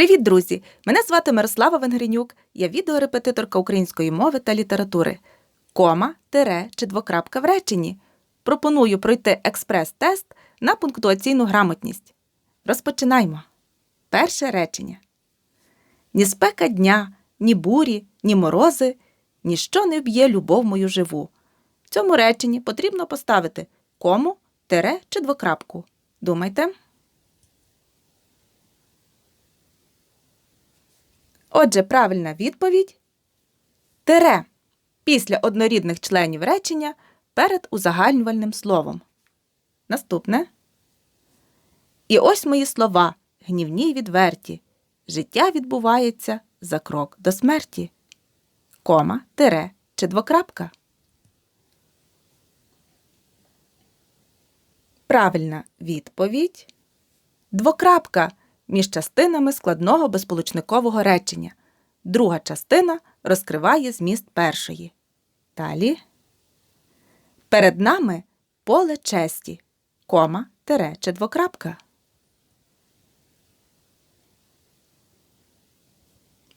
Привіт, друзі! Мене звати Мирослава Венгренюк, я відеорепетиторка української мови та літератури. Кома, тире чи двокрапка в реченні. Пропоную пройти експрес-тест на пунктуаційну грамотність. Розпочинаймо. Перше речення. Ні спека дня, ні бурі, ні морози, ніщо не вб'є любов мою живу. В цьому реченні потрібно поставити кому, тире чи двокрапку. Думайте. Отже, правильна відповідь тире після однорідних членів речення перед узагальнювальним словом. Наступне. І ось мої слова гнівні й відверті. Життя відбувається за крок до смерті. Кома, тире чи двокрапка. Правильна відповідь двокрапка між частинами складного безполучникового речення. Друга частина розкриває зміст першої. Далі. Перед нами поле честі, кома, тире чи двокрапка.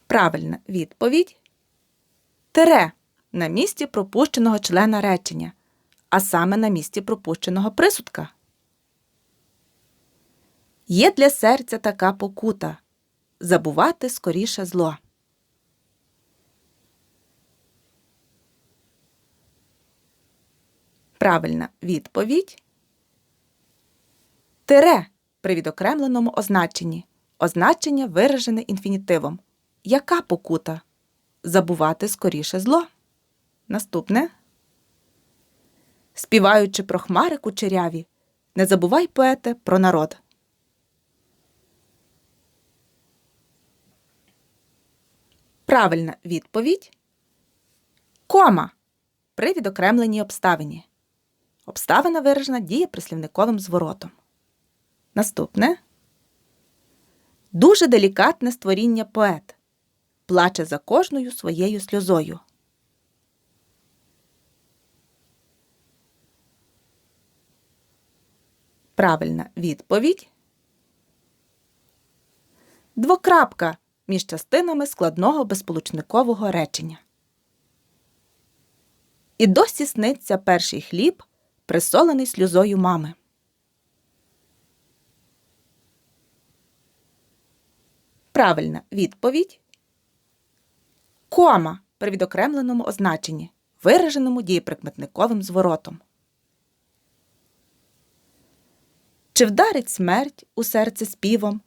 Правильна відповідь тире на місці пропущеного члена речення, а саме на місці пропущеного присудка. Є для серця така покута забувати скоріше зло. Правильна відповідь Тире при відокремленому означенні. Означення виражене інфінітивом. Яка покута? Забувати скоріше зло. Наступне. Співаючи про хмари кучеряві, не забувай поете про народ. Правильна відповідь кома при відокремленій обставині. Обставина виражена дієприслівниковим зворотом. Наступне дуже делікатне створіння поет. Плаче за кожною своєю сльозою. Правильна відповідь. Двокрапка між частинами складного безполучникового речення. І досі сниться перший хліб, присолений сльозою мами. Правильна відповідь кома при відокремленому означенні, вираженому дієприкметниковим зворотом. Чи вдарить смерть у серце співом,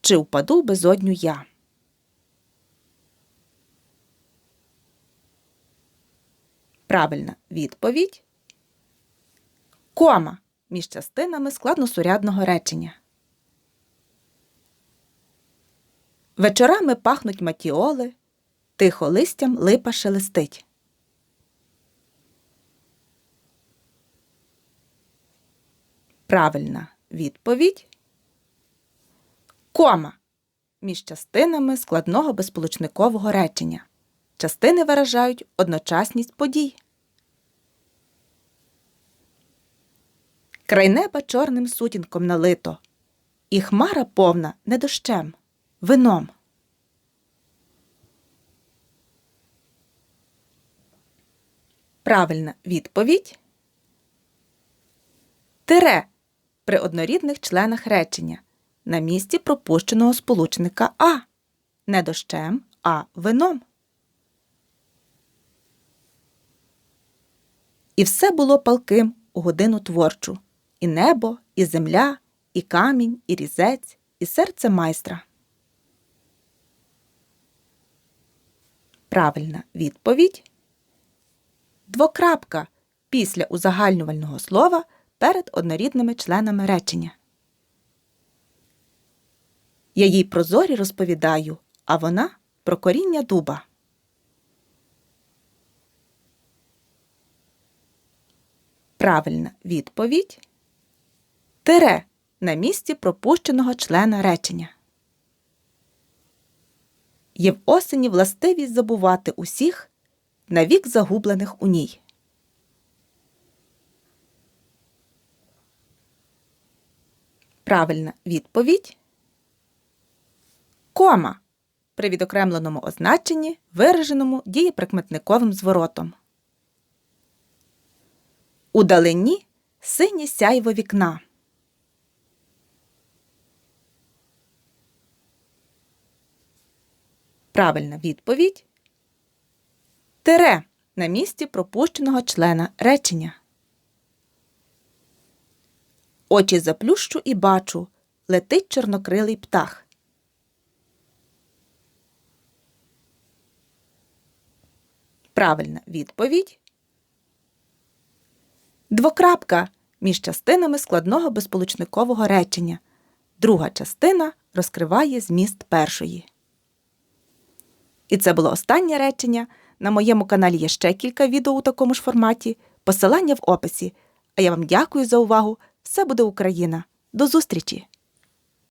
чи впаду безодню я? Правильна відповідь кома між частинами складносурядного речення. Вечорами пахнуть матіоли, тихо листям липа шелестить. Правильна відповідь кома між частинами складного безполучникового речення. Частини виражають одночасність подій. Край неба чорним сутінком налито, і хмара повна не дощем, вином. Правильна відповідь тире при однорідних членах речення на місці пропущеного сполучника А. Не дощем, а вином. І все було палким у годину творчу і небо, і земля, і камінь, і різець, і серце майстра. Правильна відповідь двокрапка після узагальнювального слова перед однорідними членами речення. Я їй про зорі розповідаю, а вона про коріння дуба. Правильна відповідь тире на місці пропущеного члена речення. Є в осені властивість забувати усіх навік загублених у ній. Правильна відповідь Кома при відокремленому означенні, вираженому дієприкметниковим зворотом. Удалені синє сяйво вікна. Правильна відповідь. Тере на місці пропущеного члена речення. Очі заплющу і бачу. Летить чорнокрилий птах. Правильна відповідь. Двокрапка між частинами складного безполучникового речення. Друга частина розкриває зміст першої. І це було останнє речення. На моєму каналі є ще кілька відео у такому ж форматі. Посилання в описі. А я вам дякую за увагу. Все буде Україна. До зустрічі!